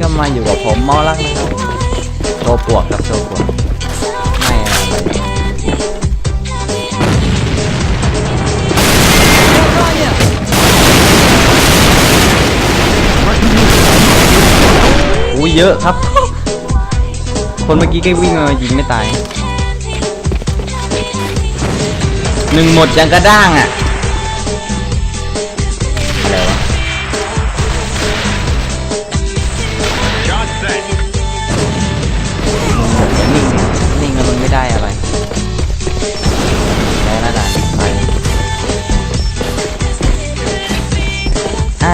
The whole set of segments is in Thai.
ก็มาอยู่กับผมเมาลักนะครับโชว์ปวกครับโชว์ปวกไม่อะไรอู้เยอะครับ คนเมื่อกี้ก็วิ่งมายิงไม่ตายหนึ่งหมดยังกระด้างอะ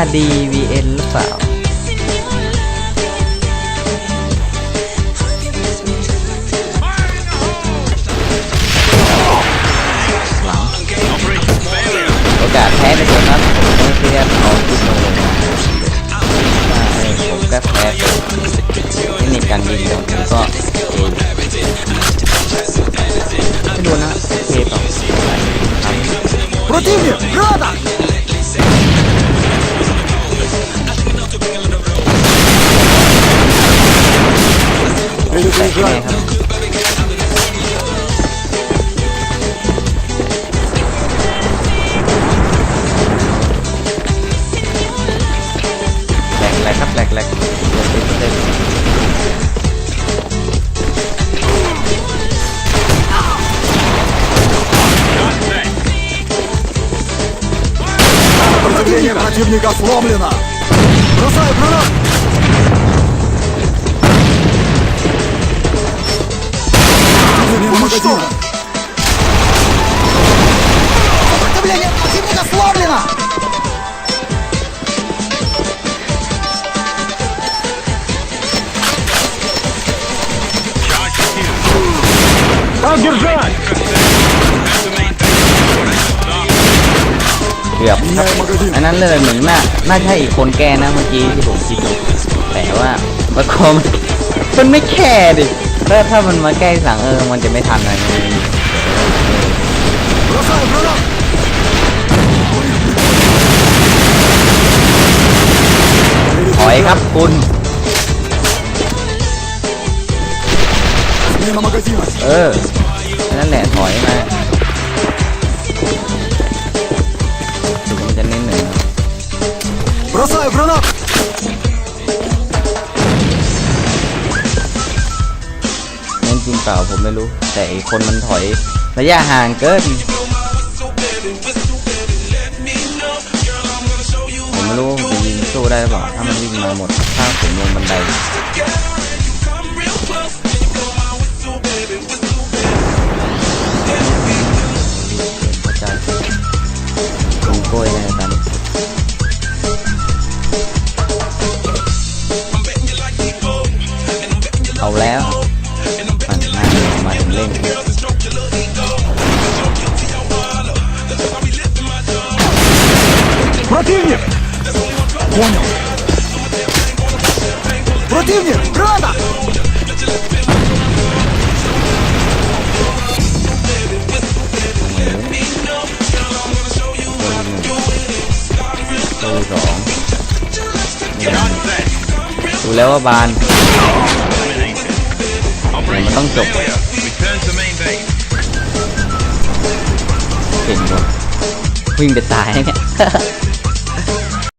RDVN หรือเปล่า Operation failure. โอกาสแพ้ไปเถอะครับผมไม่เรียกเอาทุกลง Shot set. Сопротивление противника сломлено! defused. Как держать? That's the main thing. เกือบครับอันนั้นเลยเหมือนน่าน่าใช่อีกคนแก้นะเมื่อกี้ที่ผมคิดดูแต่ว่าบางคนมันไม่แค่ดิถ้าถ้ามันมาแก้หลังเออมันจะไม่ทันอะไรเลย Бросаю гранат! ถอยครับคุณ เออนั่นแหละถอยมาถึงมันจะเน้นหนึ่ง Бросаю гранат! เน้นจริงเปล่าผมไม่รู้ แต่อีกคนมันถอยระยะห่างเกินผมไม่รู้ว่าผมจะยิงสู้ได้หรือเปล่าถ้ามันวิ่งมาหมดถ้าผมลงบันไดเ Понял. Противник! Града! Đủ léo ở bàn Mình tăng chục Kinh rồi Huynh biệt tài ấy